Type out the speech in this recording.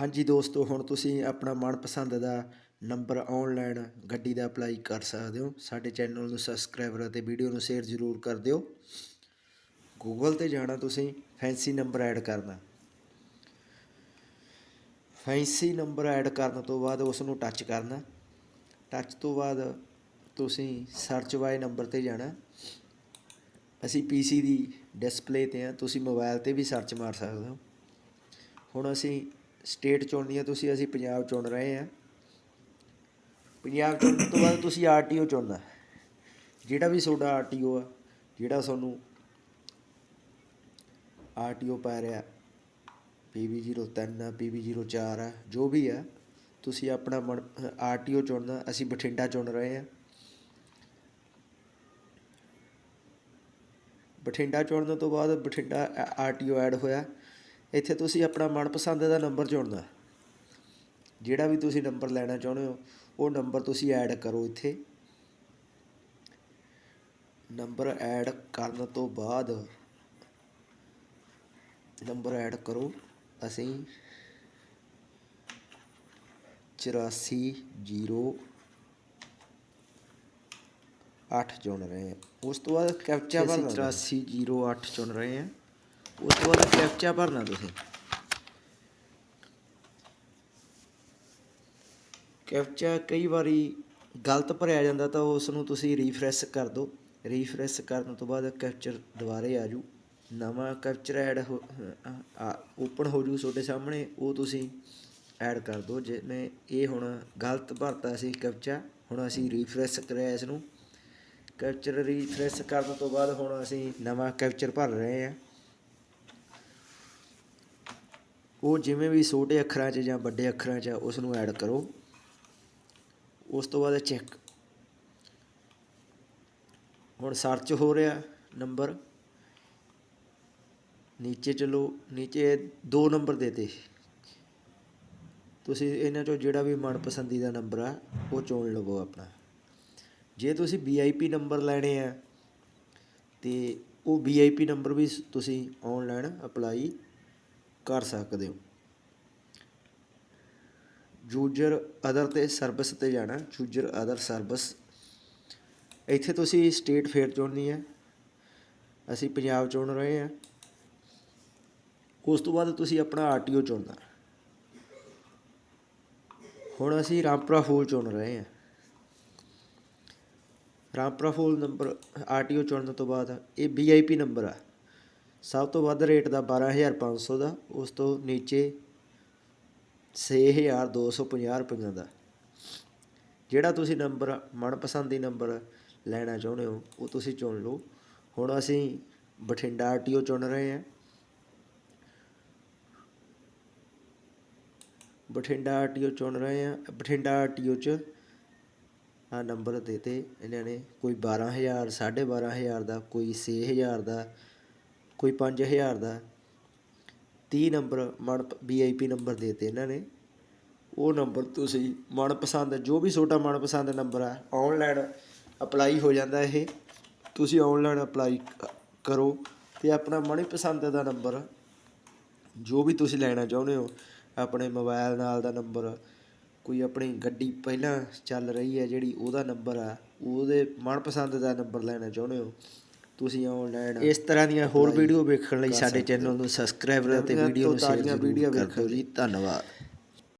ਹਾਂਜੀ ਦੋਸਤੋ, ਹੁਣ ਤੁਸੀਂ ਆਪਣਾ ਮਨਪਸੰਦ ਦਾ ਨੰਬਰ ਆਨਲਾਈਨ ਗੱਡੀ ਦਾ ਅਪਲਾਈ ਕਰ ਸਕਦੇ ਹੋ। ਸਾਡੇ ਚੈਨਲ ਨੂੰ ਸਬਸਕ੍ਰਾਈਬਰ ਅਤੇ ਵੀਡੀਓ ਨੂੰ ਸ਼ੇਅਰ ਜ਼ਰੂਰ ਕਰ ਦਿਓ। ਗੂਗਲ ਤੇ ਜਾਣਾ ਤੁਸੀਂ, ਫੈਂਸੀ ਨੰਬਰ ਐਡ ਕਰਨਾ। ਫੈਂਸੀ ਨੰਬਰ ਐਡ ਕਰਨ ਤੋਂ ਬਾਅਦ ਉਸ ਨੂੰ ਟੱਚ ਕਰਨਾ। ਟੱਚ ਤੋਂ ਬਾਅਦ ਤੁਸੀਂ ਸਰਚ ਬਾਏ ਨੰਬਰ ਤੇ ਜਾਣਾ। ਅਸੀਂ ਪੀਸੀ ਦੀ ਡਿਸਪਲੇ ਤੇ ਆ, ਤੁਸੀਂ ਮੋਬਾਈਲ ਤੇ ਵੀ ਸਰਚ ਮਾਰ ਸਕਦੇ ਹੋ। ਹੁਣ ਅਸੀਂ ਸਟੇਟ ਚੁਣਨੀ ਆ ਤੁਸੀਂ, ਅਸੀਂ ਪੰਜਾਬ ਚੁਣ ਰਹੇ ਹਾਂ। ਪੰਜਾਬ ਚੁਣਨ ਤੋਂ ਬਾਅਦ ਤੁਸੀਂ ਆਰਟੀਓ ਚੁਣਨਾ। ਜਿਹੜਾ ਵੀ ਤੁਹਾਡਾ ਆਰਟੀਓ ਆ, ਜਿਹੜਾ ਤੁਹਾਨੂੰ ਆਰਟੀਓ ਪਾ ਰਿਹਾ PB03 ਆ PB04 ਆ, ਜੋ ਵੀ ਆ, ਤੁਸੀਂ ਆਪਣਾ ਆਰਟੀਓ ਚੁਣਨਾ, ਅਸੀਂ ਬਠਿੰਡਾ ਚੁਣ ਰਹੇ ਹਾਂ। ਬਠਿੰਡਾ ਚੁਣਨ ਤੋਂ ਬਾਅਦ ਬਠਿੰਡਾ ਆਰਟੀਓ ਐਡ ਹੋਇਆ। ਇੱਥੇ ਤੁਸੀਂ ਆਪਣਾ ਮਨਪਸੰਦ ਦਾ ਨੰਬਰ ਚੁਣਨਾ। ਜਿਹੜਾ ਵੀ ਤੁਸੀਂ ਨੰਬਰ ਲੈਣਾ ਚਾਹੁੰਦੇ ਹੋ ਉਹ ਨੰਬਰ ਤੁਸੀਂ ਐਡ ਕਰੋ ਇੱਥੇ। ਨੰਬਰ ਐਡ ਕਰਨ ਤੋਂ ਬਾਅਦ ਨੰਬਰ ਐਡ ਕਰੋ। ਅਸੀਂ 8408 ਚੁਣ ਰਹੇ ਹਾਂ। ਉਸ ਤੋਂ ਬਾਅਦ ਕੈਪਚਾ ਭਰਨਾ 8408 ਚੁਣ ਰਹੇ ਹਾਂ। ਉਸ ਤੋਂ ਬਾਅਦ ਕੈਪਚਾ ਭਰਨਾ ਤੁਸੀਂ। ਕੈਪਚਾ ਕਈ ਵਾਰੀ ਗਲਤ ਭਰਿਆ ਜਾਂਦਾ ਤਾਂ ਉਸ ਨੂੰ ਤੁਸੀਂ ਰੀਫਰੈਸ਼ ਕਰ ਦਿਓ। ਰੀਫਰੈਸ਼ ਕਰਨ ਤੋਂ ਬਾਅਦ ਕੈਪਚਰ ਦੁਬਾਰੇ ਆ ਜੂ। ਨਵਾਂ ਕੈਪਚਰ ਐਡ ਓਪਨ ਹੋ ਜੂ ਤੁਹਾਡੇ ਸਾਹਮਣੇ, ਉਹ ਤੁਸੀਂ ਐਡ ਕਰ ਦਿਓ। ਜਿਵੇਂ ਇਹ ਹੁਣ ਗਲਤ ਭਰਤਾ ਸੀ ਕੈਪਚਾ, ਹੁਣ ਅਸੀਂ ਰੀਫਰੈਸ਼ ਕਰਿਆ ਇਸ ਨੂੰ ਕੈਪਚਰ ਰੀਫਰੈਸ਼ ਕਰਨ ਤੋਂ ਬਾਅਦ ਹੁਣ ਅਸੀਂ ਨਵਾਂ ਕੈਪਚਰ ਭਰ ਰਹੇ ਹਾਂ। ਉਹ ਜਿਵੇਂ ਵੀ ਛੋਟੇ ਅੱਖਰਾਂ 'ਚ ਜਾਂ ਵੱਡੇ ਅੱਖਰਾਂ 'ਚ ਉਸ ਨੂੰ ਐਡ ਕਰੋ। ਉਸ ਤੋਂ ਬਾਅਦ ਚੈੱਕ ਹੁਣ ਸਰਚ ਹੋ ਰਿਹਾ ਨੰਬਰ ਨੀਚੇ ਚਲੋ, ਨੀਚੇ ਦੋ ਨੰਬਰ ਦੇਤੇ। ਤੁਸੀਂ ਇਹਨਾਂ ਚੋਂ ਜਿਹੜਾ ਵੀ ਮਨਪਸੰਦੀਦਾ ਨੰਬਰ ਆ, ਉਹ ਚੁਣ ਲਵੋ ਆਪਣਾ। ਜੇ ਤੁਸੀਂ ਵੀਆਈਪੀ ਨੰਬਰ ਲੈਣੇ ਆ, ਤੇ ਉਹ ਵੀਆਈਪੀ ਨੰਬਰ ਵੀ ਤੁਸੀਂ ਆਨਲਾਈਨ ਅਪਲਾਈ ਕਰ ਸਕਦੇ ਹੋ। ਯੂਜ਼ਰ ਅਦਰ ਤੇ ਸਰਵਿਸ ਤੇ ਜਾਣਾ ਯੂਜ਼ਰ ਅਦਰ ਸਰਵਿਸ ਇੱਥੇ ਤੁਸੀਂ ਸਟੇਟ ਫੇਰ ਚੁਣਨੀ ਹੈ। ਅਸੀਂ ਪੰਜਾਬ ਚੁਣ ਰਹੇ ਹਾਂ। ਉਸ ਤੋਂ ਬਾਅਦ ਤੁਸੀਂ ਆਪਣਾ ਆਰਟੀਓ ਚੁਣਨਾ। ਹੁਣ ਅਸੀਂ ਰਾਮਪੁਰਾ ਫੂਲ ਚੁਣ ਰਹੇ ਹਾਂ। ਰਾਮਪੁਰਾ ਫੂਲ ਨੰਬਰ ਆਰਟੀਓ ਚੁਣਨ ਤੋਂ ਬਾਅਦ ਇਹ ਵੀਆਈਪੀ ਨੰਬਰ ਆ। ਸਭ ਤੋਂ ਵੱਧ ਰੇਟ ਦਾ 12500 ਦਾ, ਉਸ ਤੋਂ ਨੀਚੇ 6250 ਰੁਪਈਆਂ ਦਾ। ਜਿਹੜਾ ਤੁਸੀਂ ਨੰਬਰ, ਮਨਪਸੰਦੀ ਨੰਬਰ ਲੈਣਾ ਚਾਹੁੰਦੇ ਹੋ, ਉਹ ਤੁਸੀਂ ਚੁਣ ਲਓ। ਹੁਣ ਅਸੀਂ ਬਠਿੰਡਾ ਆਰਟੀਓ ਚੁਣ ਰਹੇ ਹਾਂ। ਬਠਿੰਡਾ ਆਰਟੀਓ ਚੁਣ ਰਹੇ ਹਾਂ। ਬਠਿੰਡਾ ਆਰਟੀਓ 'ਚ ਆ ਨੰਬਰ ਦੇਤੇ ਇਹਨਾਂ ਨੇ ਕੋਈ 12000 12500 ਦਾ, ਕੋਈ 6000 ਦਾ ਕੋਈ ਪੰਜ ਹਜ਼ਾਰ ਦਾ ਤੀਹ ਨੰਬਰ ਮਨ ਪੀ ਆਈ ਪੀ ਨੰਬਰ ਦੇਤੇ ਇਹਨਾਂ ਨੇ। ਉਹ ਨੰਬਰ ਤੁਸੀਂ ਮਨਪਸੰਦ, ਜੋ ਵੀ ਛੋਟਾ ਮਨਪਸੰਦ ਨੰਬਰ ਆ ਆਨਲਾਈਨ ਅਪਲਾਈ ਹੋ ਜਾਂਦਾ ਇਹ। ਤੁਸੀਂ ਆਨਲਾਈਨ ਅਪਲਾਈ ਕਰੋ ਤੇ ਆਪਣਾ ਮਨਪਸੰਦ ਦਾ ਨੰਬਰ ਜੋ ਵੀ ਤੁਸੀਂ ਲੈਣਾ ਚਾਹੁੰਦੇ ਹੋ, ਆਪਣੇ ਮੋਬਾਈਲ ਨਾਲ ਦਾ ਨੰਬਰ ਕੋਈ ਆਪਣੀ ਗੱਡੀ ਪਹਿਲਾਂ ਚੱਲ ਰਹੀ ਹੈ ਜਿਹੜੀ ਉਹਦਾ ਨੰਬਰ ਆ, ਉਹਦੇ ਮਨਪਸੰਦ ਦਾ ਨੰਬਰ ਲੈਣਾ ਚਾਹੁੰਦੇ ਹੋ ਤੁਸੀਂ ਆਨਲਾਈਨ ਇਸ ਤਰ੍ਹਾਂ ਦੀਆਂ ਹੋਰ ਵੀਡੀਓ ਵੇਖਣ ਲਈ ਸਾਡੇ ਚੈਨਲ ਨੂੰ ਸਬਸਕ੍ਰਾਈਬ ਅਤੇ ਵੀਡੀਓ ਨੂੰ ਸ਼ੇਅਰ ਕਰ ਜੀ। ਧੰਨਵਾਦ।